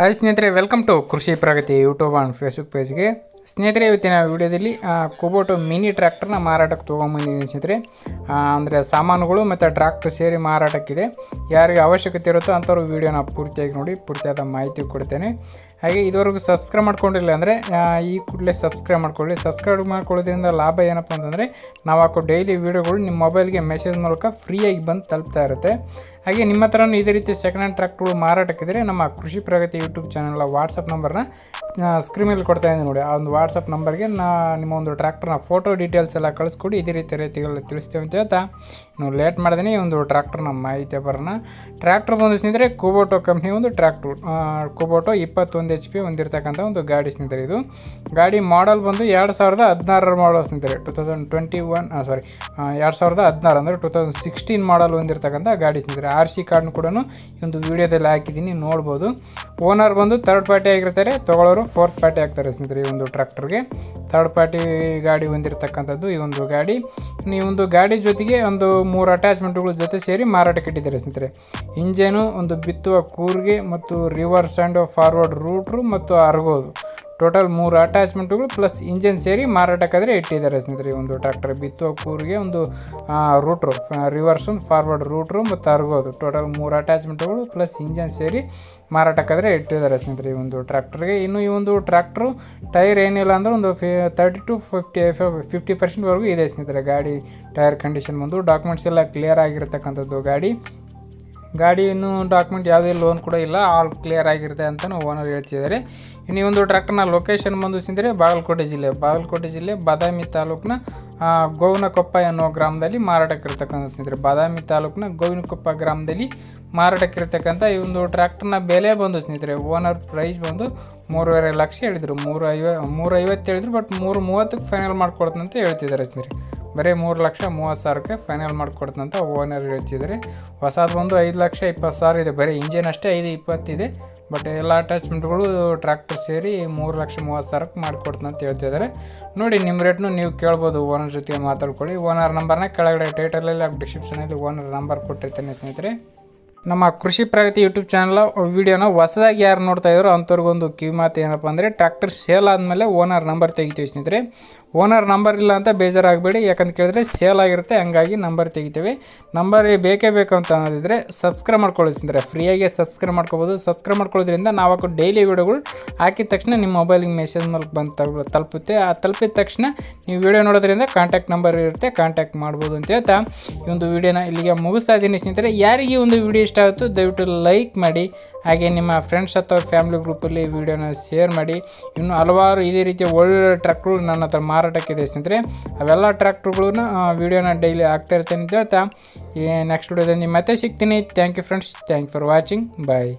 Hi ಸ್ನೇಹಿತರೆ welcome to Krishi Pragati YouTube and Facebook ಪೇಜ್ಗೆ ಸ್ನೇಹಿತರೆ, ಇವತ್ತಿನ ವಿಡಿಯೋದಲ್ಲಿ ಕುಬೋಟು ಮಿನಿ ಟ್ರ್ಯಾಕ್ಟರ್ನ ಮಾರಾಟಕ್ಕೆ ತೊಗೊಂಬಂದಿದ್ದೀನಿ ಸ್ನೇಹಿತರೆ. ಅಂದರೆ ಸಾಮಾನುಗಳು ಮತ್ತು ಟ್ರ್ಯಾಕ್ಟರ್ ಸೇರಿ ಮಾರಾಟಕ್ಕಿದೆ. ಯಾರಿಗೆ ಅವಶ್ಯಕತೆ ಇರುತ್ತೋ ಅಂಥವ್ರು ವೀಡಿಯೋನ ಪೂರ್ತಿಯಾಗಿ ನೋಡಿ, ಪೂರ್ತಿಯಾದ ಮಾಹಿತಿ ಕೊಡ್ತೇನೆ. ಹಾಗೆ ಇದುವರೆಗೂ ಸಬ್ಸ್ಕ್ರೈಬ್ ಮಾಡ್ಕೊಂಡಿಲ್ಲ ಅಂದರೆ ಈ ಕೂಡಲೇ ಸಬ್ಸ್ಕ್ರೈಬ್ ಮಾಡ್ಕೊಳ್ಳಿ. ಸಬ್ಸ್ಕ್ರೈಬ್ ಮಾಡ್ಕೊಳ್ಳೋದ್ರಿಂದ ಲಾಭ ಏನಪ್ಪ ಅಂತಂದರೆ, ನಾವು ಹಾಕೋ ಡೈಲಿ ವೀಡಿಯೋಗಳು ನಿಮ್ಮ ಮೊಬೈಲ್ಗೆ ಮೆಸೇಜ್ ಮೂಲಕ ಫ್ರೀಯಾಗಿ ಬಂದು ತಲುಪ್ತಾ ಇರುತ್ತೆ. ಹಾಗೆ ನಿಮ್ಮ ಹತ್ರನೂ ಇದೇ ರೀತಿ ಸೆಕೆಂಡ್ ಹ್ಯಾಂಡ್ ಟ್ರ್ಯಾಕ್ಟ್ರು ಮಾರಾಟಕ್ಕಿದ್ರೆ, ನಮ್ಮ ಕೃಷಿ ಪ್ರಗತಿ ಯೂಟ್ಯೂಬ್ ಚಾನಲ್ನ ವಾಟ್ಸಪ್ ನಂಬರ್ನ ಸ್ಕ್ರೀನ್ ಮೇಲೆ ಕೊಡ್ತಾ ಇದ್ದೀನಿ ನೋಡಿ. ಆ ಒಂದು ವಾಟ್ಸಪ್ ನಂಬರ್ಗೆ ನಾ, ನಿಮ್ಮ ಒಂದು ಟ್ರ್ಯಾಕ್ಟರ್ನ ಫೋಟೋ ಡೀಟೇಲ್ಸ್ ಎಲ್ಲ ಕಳಿಸ್ಕೊಡಿ. ಇದೇ ರೀತಿ ರೀತಿಗಳು ತಿಳಿಸ್ತೇವೆ ಅಂತ ಹೇಳ್ತಾ. ನೀವು ಲೇಟ್ ಮಾಡ್ದೆನಿ ಈ ಒಂದು ಟ್ರ್ಯಾಕ್ಟರ್ನ ಮಾಹಿತಿ ಬರೋಣ. ಟ್ರ್ಯಾಕ್ಟರ್ ಬಂದು ಸ್ನೇಹಿತರೆ ಕೋಬೋಟೋ ಕಂಪ್ನಿ ಒಂದು ಟ್ರ್ಯಾಕ್ಟ್ರು ಕೋಬೋಟೋ ಇಪ್ಪತ್ತೊಂದು ಎಚ್ ಪಿ ಹೊಂದಿರತಕ್ಕಂಥ ಒಂದು ಗಾಡಿ ಸ್ನೇಹಿತರೆ ಇದು. ಗಾಡಿ ಮಾಡಲ್ ಬಂದು ಎರಡು ಸಾವಿರದ ಹದಿನಾರರ ಮಾಡಲ್ ಸ್ನೇಹಿತರೆ. ಟೂ ತೌಸಂಡ್ ಟ್ವೆಂಟಿ ಒನ್ ಸಾರಿ ಎರಡು ಸಾವಿರದ ಹದಿನಾರು ಅಂದರೆ ಟು ತೌಸಂಡ್ ಸಿಕ್ಸ್ಟೀನ್ ಮಾಡಲ್ ಹೊಂದಿರತಕ್ಕಂಥ ಗಾಡಿ ಸ್ನೇಹಿತರೆ. ಆರ್ ಸಿ ಕಾರ್ಡ್ನು ಕೂಡ ಈ ಒಂದು ವಿಡಿಯೋದಲ್ಲಿ ಹಾಕಿದ್ದೀನಿ, ನೋಡ್ಬೋದು. ಓನರ್ ಬಂದು ಥರ್ಡ್ ಪಾರ್ಟಿ ಆಗಿರ್ತಾರೆ. ತೊಗೊಳ್ಳೋರು ಫೋರ್ತ್ ಪಾರ್ಟಿ ಆಗ್ತಾರೆ ಸ್ನೇಹಿತರೆ ಈ ಒಂದು ಟ್ರ್ಯಾಕ್ಟರ್ಗೆ ಥರ್ಡ್ ಪಾರ್ಟಿ ಗಾಡಿ ಹೊಂದಿರತಕ್ಕಂಥದ್ದು ಈ ಒಂದು ಗಾಡಿ. ಈ ಒಂದು ಗಾಡಿ ಜೊತೆಗೆ ಒಂದು ಮೂರು ಅಟ್ಯಾಚ್ಮೆಂಟ್ಗಳ ಜೊತೆ ಸೇರಿ ಮಾರಾಟಕ್ಕೆ ಇಟ್ಟಿದ್ದಾರೆ ಸ್ನೇಹಿತರೆ. ಇಂಜನು ಒಂದು ಬಿತ್ತುವ ಕೂರ್ಗೆ ಮತ್ತು ರಿವರ್ಸ್ ಆ್ಯಂಡ್ ಫಾರ್ವರ್ಡ್ ರೂಟ್ರು ಮತ್ತು ಅರ್ಗೋದು ಟೋಟಲ್ ಮೂರು ಅಟ್ಯಾಚ್ಮೆಂಟ್ಗಳು ಪ್ಲಸ್ ಇಂಜಿನ್ ಸೇರಿ ಮಾರಾಟಕ್ಕಾದರೆ ಇಟ್ಟಿದ್ದಾರೆ ಸ್ನೇಹಿತರೆ. ಒಂದು ಟ್ರ್ಯಾಕ್ಟರ್ ಬಿತ್ತುವ ಕೂರಿಗೆ ಒಂದು ರೂಟ್ರು ರಿವರ್ಸ್ ಫಾರ್ವರ್ಡ್ ರೂಟ್ರು ಮತ್ತು ಅರ್ಗೋದು ಟೋಟಲ್ ಮೂರು ಅಟ್ಯಾಚ್ಮೆಂಟ್ಗಳು ಪ್ಲಸ್ ಇಂಜನ್ ಸೇರಿ ಮಾರಾಟಕ್ಕಾದರೆ ಇಟ್ಟಿದ್ದಾರೆ ಸ್ನೇಹಿತರೆ ಈ ಒಂದು ಟ್ರ್ಯಾಕ್ಟರ್ಗೆ ಇನ್ನು ಈ ಒಂದು ಟ್ರ್ಯಾಕ್ಟ್ರು ಟೈರ್ ಏನಿಲ್ಲ ಅಂದ್ರೆ ಒಂದು ಫಿ ತರ್ಟಿ ಟು ಫಿಫ್ಟಿ ಫಿಫ್ಟಿ ಪರ್ಸೆಂಟ್ವರೆಗೂ ಇದೆ ಸ್ನೇಹಿತರೆ. ಗಾಡಿ ಟೈರ್ ಕಂಡೀಷನ್ ಬಂದು ಡಾಕ್ಯುಮೆಂಟ್ಸ್ ಎಲ್ಲ ಕ್ಲಿಯರ್ ಆಗಿರತಕ್ಕಂಥದ್ದು ಗಾಡಿ. ಗಾಡಿ ಇನ್ನೂ ಡಾಕ್ಯುಮೆಂಟ್ ಯಾವುದೇ ಲೋನ್ ಕೂಡ ಇಲ್ಲ. ಆಲ್ ಕ್ಲಿಯರ್ ಆಗಿರುತ್ತೆ ಅಂತ ಓನರ್ ಹೇಳ್ತಿದ್ದಾರೆ. ಇನ್ನು ಒಂದು ಟ್ರ್ಯಾಕ್ಟರ್ನ ಲೊಕೇಶನ್ ಬಂದು ಸಿಂದರೆ ಬಾಗಲಕೋಟೆ ಜಿಲ್ಲೆ. ಬಾಗಲಕೋಟೆ ಜಿಲ್ಲೆ ಬಾದಾಮಿ ತಾಲೂಕಿನ ಗೋವಿನಕೊಪ್ಪ ಎನ್ನುವ ಗ್ರಾಮದಲ್ಲಿ ಮಾರಾಟಕ್ಕಿರ್ತಕ್ಕಂಥ ಸ್ನೇಹಿತರೆ. ಬಾದಾಮಿ ತಾಲೂಕಿನ ಗೋವಿನಕೊಪ್ಪ ಗ್ರಾಮದಲ್ಲಿ ಮಾರಾಟಕ್ಕಿರ್ತಕ್ಕಂಥ ಈ ಒಂದು ಟ್ರ್ಯಾಕ್ಟರ್ನ ಬೆಲೆ ಬಂದು ಸ್ನೇಹಿತರೆ ಓನರ್ ಪ್ರೈಸ್ ಬಂದು ಮೂರುವರೆ ಲಕ್ಷ ಹೇಳಿದರು. ಮೂರು ಐವ ಮೂರು ಐವತ್ತು ಹೇಳಿದ್ರು ಬಟ್ ಮೂರು ಮೂವತ್ತಕ್ಕೆ ಫೈನಲ್ ಮಾಡ್ಕೊಡ್ತಂತ ಹೇಳ್ತಿದ್ದಾರೆ ಸ್ನೇಹಿತರೆ. ಬರೀ ಮೂರು ಲಕ್ಷ ಮೂವತ್ತು ಸಾವಿರಕ್ಕೆ ಫೈನಲ್ ಮಾಡಿಕೊಡ್ತಂತ ಓನರ್ ಹೇಳ್ತಿದ್ದಾರೆ ಹೊಸದು ಬಂದು ಐದು ಲಕ್ಷ ಇಪ್ಪತ್ತು ಸಾವಿರ ಇದೆ. ಬರೀ ಇಂಜಿನ್ ಅಷ್ಟೇ ಐದು ಇಪ್ಪತ್ತಿದೆ ಬಟ್ ಎಲ್ಲ ಅಟ್ಯಾಚ್ಮೆಂಟ್ಗಳು ಟ್ರ್ಯಾಕ್ಟರ್ ಸೇರಿ ಮೂರು ಲಕ್ಷ ಮೂವತ್ತು ಸಾವಿರಕ್ಕೆ ಮಾಡಿಕೊಡ್ತಂತ ಹೇಳ್ತಿದ್ದಾರೆ ನೋಡಿ ನಿಮ್ಮ ರೇಟ್ನು ನೀವು ಕೇಳ್ಬೋದು ಓನರ್ ಜೊತೆ ಮಾತಾಡ್ಕೊಳ್ಳಿ. ಓನರ್ ನಂಬರ್ನ ಕೆಳಗಡೆ ಟೈಟಲಲ್ಲಿ ಡಿಸ್ಕ್ರಿಪ್ಷನಲ್ಲಿ ಓನರ್ ನಂಬರ್ ಕೊಟ್ಟಿರ್ತೇನೆ ಸ್ನೇಹಿತರೆ. ನಮ್ಮ ಕೃಷಿ ಪ್ರಗತಿ ಯೂಟ್ಯೂಬ್ ಚಾನಲ್ ವಿಡಿಯೋನ ಹೊಸದಾಗಿ ಯಾರು ನೋಡ್ತಾ ಇದ್ರು ಅಂಥವ್ರಿಗೊಂದು ಕಿವಿಮಾತು ಏನಪ್ಪ ಅಂದರೆ ಟ್ರ್ಯಾಕ್ಟರ್ ಸೇಲ್ ಆದಮೇಲೆ ಓನರ್ ನಂಬರ್ ತೆಗಿತೀವಿ ಸ್ನೇಹಿತರೆ. ಓನರ್ ನಂಬರ್ ಇಲ್ಲ ಅಂತ ಬೇಜಾರಾಗಬೇಡಿ, ಯಾಕಂತ ಕೇಳಿದ್ರೆ ಸೇಲ್ ಆಗಿರುತ್ತೆ, ಹಂಗಾಗಿ ನಂಬರ್ ತೆಗಿತೀವಿ. ನಂಬರ್ ಬೇಕೇ ಬೇಕು ಅಂತ ಅನ್ನೋದಿದ್ರೆ ಸಬ್ಸ್ಕ್ರೈಬ್ ಮಾಡ್ಕೊಳ್ಳಿ ಸ್ನೇಹಿತರೆ. ಫ್ರೀಯಾಗಿ ಸಬ್ಸ್ಕ್ರೈಬ್ ಮಾಡ್ಕೋಬೋದು. ಸಬ್ಸ್ಕ್ರೈಬ್ ಮಾಡ್ಕೊಳ್ಳೋದ್ರಿಂದ ನಾವು ಡೈಲಿ ವಿಡಿಯೋಗಳು ಹಾಕಿದ ತಕ್ಷಣ ನಿಮ್ಮ ಮೊಬೈಲಿಗೆ ಮೆಸೇಜ್ ಮೂಲಕ ಬಂದು ತಲುಪುತ್ತೆ. ಆ ತಲುಪಿದ ತಕ್ಷಣ ನೀವು ವಿಡಿಯೋ ನೋಡೋದ್ರಿಂದ ಕಾಂಟ್ಯಾಕ್ಟ್ ನಂಬರ್ ಇರುತ್ತೆ ಕಾಂಟ್ಯಾಕ್ಟ್ ಮಾಡ್ಬೋದು ಅಂತ ಹೇಳ್ತಾ ಈ ಒಂದು ವಿಡಿಯೋನ ಇಲ್ಲಿಗೆ ಮುಗಿಸ್ತಾ ಇದ್ದೀನಿ ಸ್ನೇಹಿತರೆ. ಯಾರಿಗೆ ಒಂದು ವಿಡಿಯೋ ಇಷ್ಟ ಆಯಿತು, ದಯವಿಟ್ಟು ಲೈಕ್ ಮಾಡಿ. ಹಾಗೆ ನಿಮ್ಮ ಫ್ರೆಂಡ್ಸ್ ಅಥವಾ ಫ್ಯಾಮಿಲಿ ಗ್ರೂಪಲ್ಲಿ ವಿಡಿಯೋನ ಶೇರ್ ಮಾಡಿ. ಇನ್ನು ಹಲವಾರು ಇದೇ ರೀತಿಯ ಒಳ್ಳೊಳ್ಳೆ ಟ್ರ್ಯಾಕ್ಟ್ರುಗಳು ನನ್ನ ಹತ್ರ ಮಾರಾಟಕ್ಕಿದೆ ಸ್ನೇಹಿತರೆ. ಅವೆಲ್ಲ ಟ್ರ್ಯಾಕ್ಟ್ರುಗಳನ್ನ ವೀಡಿಯೋನ ಡೈಲಿ ಆಗ್ತಾ ಇರ್ತೇನೆ. ಅಂತ ಈ ನೆಕ್ಸ್ಟ್ ವಿಡಿಯೋದಲ್ಲಿ ಮತ್ತೆ ಸಿಗ್ತೀನಿ. Thank you friends thank for watching bye